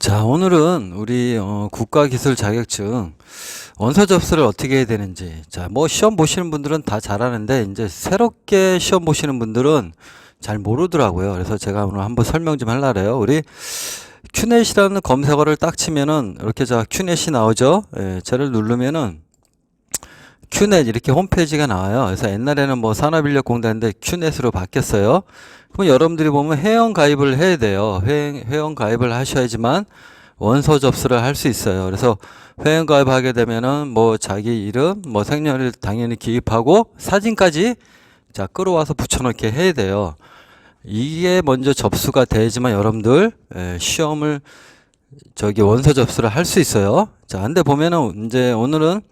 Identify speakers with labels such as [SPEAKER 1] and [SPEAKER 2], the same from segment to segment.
[SPEAKER 1] 자, 오늘은 우리 어, 국가기술 자격증 원서 접수를 어떻게 해야 되는지. 자, 뭐 시험 보시는 분들은 다 잘하는데 이제 새롭게 시험 보시는 분들은 잘 모르더라고요. 그래서 제가 오늘 한번 설명 좀 하려고요. 우리 큐넷이라는 검색어를 딱 치면은 이렇게 자 큐넷이 나오죠. 예, 저를 누르면은 큐넷 이렇게 홈페이지가 나와요. 그래서 옛날에는 뭐 산업인력공단인데 큐넷으로 바뀌었어요. 그럼 여러분들이 보면 회원 가입을 해야 돼요. 회, 회원 가입을 하셔야지만 원서 접수를 할 수 있어요. 그래서 회원 가입하게 되면은 뭐 자기 이름, 뭐 생년을 당연히 기입하고 사진까지 자 끌어와서 붙여넣게 해야 돼요. 이게 먼저 접수가 돼야지만 여러분들 예, 시험을 저기 원서 접수를 할 수 있어요. 자, 근데 보면은 이제 오늘은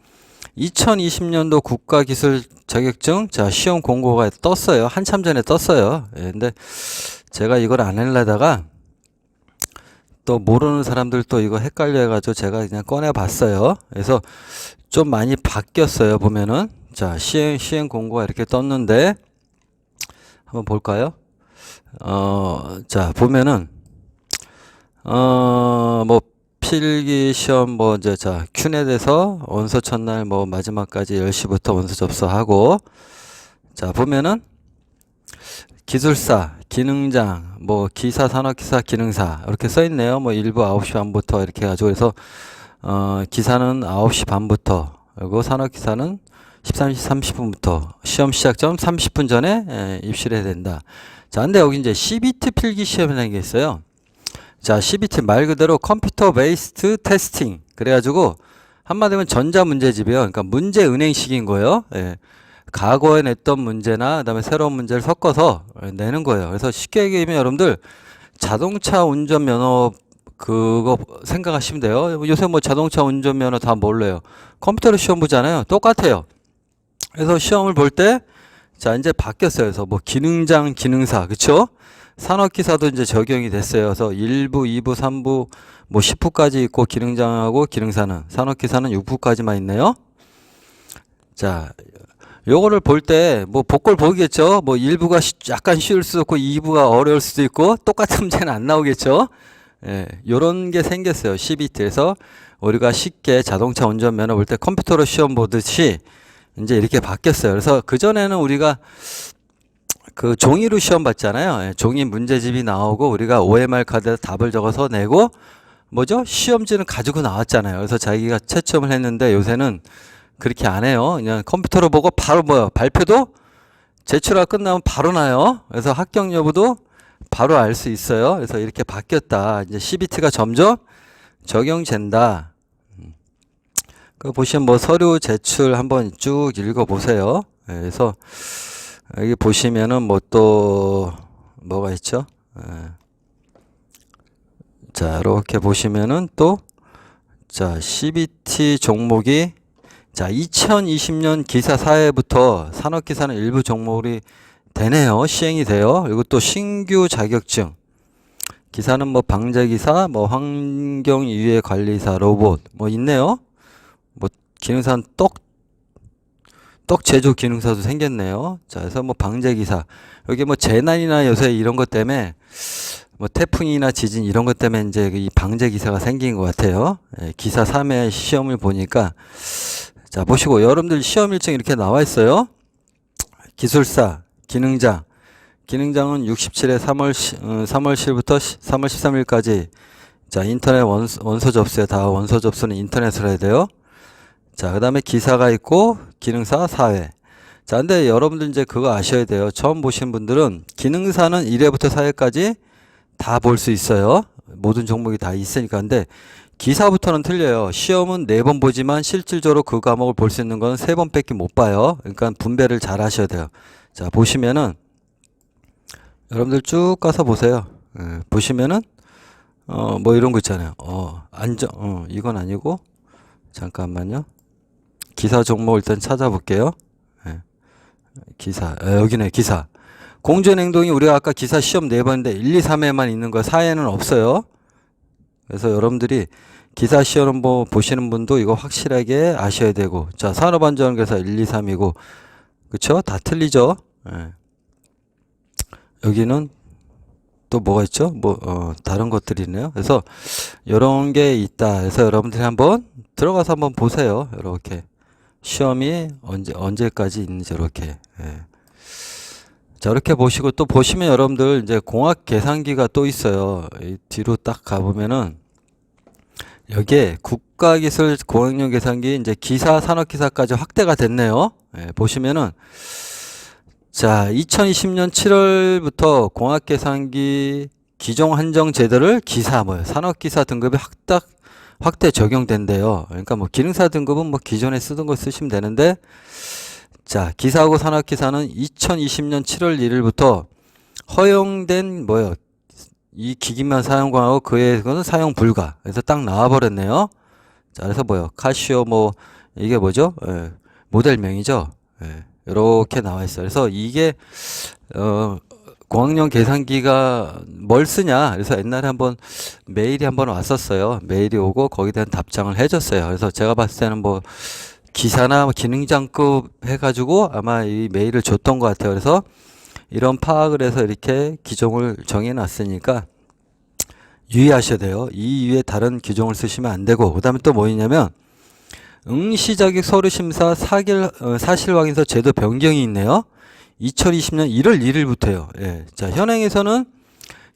[SPEAKER 1] 2020년도 국가기술 자격증 자 시험 공고가 떴어요. 한참 전에 떴어요. 예, 근데 제가 이걸 안 하려다가 또 모르는 사람들 또 이거 헷갈려 해가지고 제가 그냥 꺼내 봤어요. 그래서 좀 많이 바뀌었어요. 보면은 자 시행 시행 공고가 이렇게 떴는데 한번 볼까요? 어, 자 보면은 어뭐 필기 시험 뭐 이제 자 큐넷 에서 원서 첫날 뭐 마지막까지 10시부터 원서 접수하고 자 보면은 기술사, 기능장, 뭐 기사, 산업기사, 기능사 이렇게 써 있네요. 뭐 일부 9시 반부터 이렇게 해가지고 그래서 어 기사는 9시 반부터 그리고 산업기사는 13시 30분부터 시험 시작점 30분 전에 예, 입시를 해야 된다. 자, 근데 여기 이제 CBT 필기 시험이라는 게 있어요. 자, CBT 말 그대로 컴퓨터 베이스트 테스팅. 그래가지고 한마디면 전자 문제집이에요. 그러니까 문제 은행식인 거예요. 예. 과거에 냈던 문제나 그다음에 새로운 문제를 섞어서 내는 거예요. 그래서 쉽게 얘기하면 여러분들 자동차 운전 면허 그거 생각하시면 돼요. 요새 뭐 자동차 운전 면허 다 몰라요. 컴퓨터로 시험 보잖아요. 똑같아요. 그래서 시험을 볼 때 자 이제 바뀌었어요. 그래서 뭐 기능장, 기능사, 그쵸? 산업기사도 이제 적용이 됐어요. 그래서 1부, 2부, 3부, 뭐 10부까지 있고 기능장하고 기능사는 산업기사는 6부까지만 있네요. 자, 요거를 볼 때 뭐 복골 보겠죠. 뭐 1부가 약간 쉬울 수도 있고 2부가 어려울 수도 있고 똑같은 문제는 안 나오겠죠. 예, 요런 게 생겼어요. CBT에서 우리가 쉽게 자동차 운전 면허 볼 때 컴퓨터로 시험 보듯이 이제 이렇게 바뀌었어요. 그래서 그전에는 우리가 그 종이로 시험 봤잖아요. 예, 종이 문제집이 나오고 우리가 OMR 카드에 답을 적어서 내고 뭐죠? 시험지는 가지고 나왔잖아요. 그래서 자기가 채점을 했는데 요새는 그렇게 안 해요. 그냥 컴퓨터로 보고 바로 뭐요? 발표도 제출하 끝나면 바로 나요. 그래서 합격 여부도 바로 알 수 있어요. 그래서 이렇게 바뀌었다. 이제 CBT가 점점 적용된다. 음. 그 보시면 뭐 서류 제출 한번 쭉 읽어 보세요. 예, 그래서 여기 보시면은 뭐 또 뭐가 있죠? 예. 자, 이렇게 보시면은 또 자, CBT 종목이 자, 2020년 기사 4회부터 산업 기사는 일부 종목이 되네요. 시행이 돼요. 그리고 또 신규 자격증. 기사는 뭐 방제 기사, 뭐 환경 유해 관리사, 로봇 뭐 있네요. 뭐 기능사는 떡, 떡 제조 기능사도 생겼네요. 자, 그래서 뭐 방제 기사. 여기 뭐 재난이나 요새 이런 것 때문에 뭐 태풍이나 지진 이런 것 때문에 이제 이 방제 기사가 생긴 것 같아요. 예, 기사 3회 시험을 보니까 자 보시고 여러분들 시험 일정 이렇게 나와 있어요. 기술사, 기능장, 기능장은 67회 3월 시, 어, 3월 10일부터 3월 13일까지 자 인터넷 원서, 원서 접수에 다 원서 접수는 인터넷으로 해야 돼요. 자 그 다음에 기사가 있고 기능사 4회. 자 근데 여러분들 이제 그거 아셔야 돼요. 처음 보신 분들은 기능사는 1회부터 4회까지 다 볼 수 있어요. 모든 종목이 다 있으니까. 근데 기사부터는 틀려요. 시험은 네번 보지만 실질적으로 그 과목을 볼 수 있는 건세 번밖에 못 봐요. 그러니까 분배를 잘 하셔야 돼요. 자, 보시면은 여러분들 쭉 가서 보세요. 예, 보시면은 어, 뭐 이런 거 있잖아요. 어, 안정, 어, 이건 아니고 잠깐만요. 기사 종목 일단 찾아볼게요. 예, 기사, 아, 여기네, 기사. 공전 행동이 우리가 아까 기사 시험 네 번인데 1, 2, 3회만 있는 거 4회는 없어요. 그래서 여러분들이 기사 시험 뭐 보시는 분도 이거 확실하게 아셔야 되고 자 산업안전기사 1, 2, 3이고 그쵸? 다 틀리죠? 예. 여기는 또 뭐가 있죠? 뭐, 어, 다른 것들이 있네요. 그래서, 요런 게 있다. 그래서 여러분들이 한번 들어가서 한번 보세요. 요렇게. 시험이 언제, 언제까지 있는지, 이렇게. 예. 자, 이렇게 보시고 또 보시면 여러분들 이제 공학 계산기가 또 있어요. 이 뒤로 딱 가보면은 여기에 국가기술 공학용 계산기 이제 기사 산업기사까지 확대가 됐네요. 예, 보시면은 자, 2020년 7월부터 공학 계산기 기종 한정 제도를 기사 뭐요 산업기사 등급에 확대 확대 적용된대요. 그러니까 뭐 기능사 등급은 뭐 기존에 쓰던 거 쓰시면 되는데 자, 기사하고 산업기사는 2020년 7월 1일부터 허용된 뭐요 이 기기만 사용하고 그에 그거는 사용 불가. 그래서 딱 나와버렸네요. 자, 그래서 뭐요 카시오 뭐 이게 뭐죠? 예, 모델명이죠. 예, 이렇게 나와 있어요. 그래서 이게 어 공학용 계산기가 뭘 쓰냐? 그래서 옛날에 한번 메일이 한번 왔었어요. 메일이 오고 거기에 대한 답장을 해줬어요. 그래서 제가 봤을 때는 뭐 기사나 뭐 기능장급 해가지고 아마 이 메일을 줬던 것 같아요. 그래서 이런 파악을 해서 이렇게 기종을 정해놨으니까 유의하셔야 돼요. 이 이외에 다른 기종을 쓰시면 안 되고 그 다음에 또 뭐 있냐면 응시자격 서류심사 사길, 어, 사실확인서 제도 변경이 있네요. 2020년 1월 1일부터요. 예. 자, 현행에서는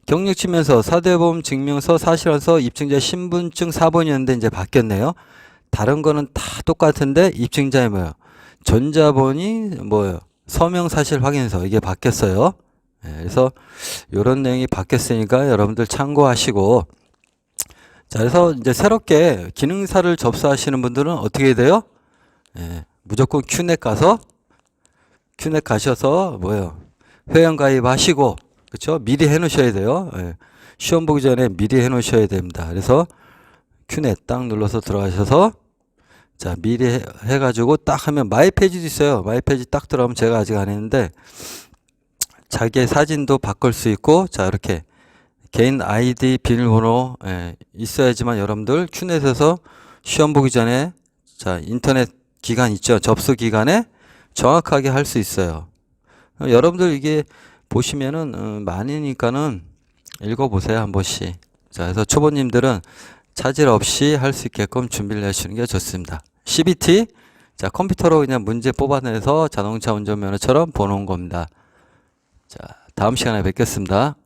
[SPEAKER 1] 경력치면서 사대보험 증명서 사실환서 입증자 신분증 4번이었는데 이제 바뀌었네요. 다른 거는 다 똑같은데 입증자의 뭐요? 전자본이 뭐요? 서명 사실 확인서 이게 바뀌었어요. 예, 그래서 이런 내용이 바뀌었으니까 여러분들 참고하시고 자, 그래서 이제 새롭게 기능사를 접수하시는 분들은 어떻게 돼요? 예, 무조건 큐넷 가서 큐넷 가셔서 뭐예요? 회원 가입하시고 그렇죠? 미리 해 놓으셔야 돼요. 예, 시험 보기 전에 미리 해 놓으셔야 됩니다. 그래서 큐넷 딱 눌러서 들어가셔서 자, 미리 해, 해 가지고 딱 하면 마이 페이지도 있어요. 마이 페이지 딱 들어가면 제가 아직 안 했는데 자기의 사진도 바꿀 수 있고 자, 이렇게 개인 아이디 비밀번호 예, 있어야지만 여러분들 큐넷에서 시험 보기 전에 자 인터넷 기간 있죠 접수 기간에 정확하게 할 수 있어요. 어, 여러분들 이게 보시면은 어, 많으니까는 읽어보세요 한 번씩. 자 그래서 초보님들은 차질 없이 할 수 있게끔 준비를 해주시는 게 좋습니다. CBT 자 컴퓨터로 그냥 문제 뽑아내서 자동차 운전면허처럼 보는 겁니다. 자 다음 시간에 뵙겠습니다.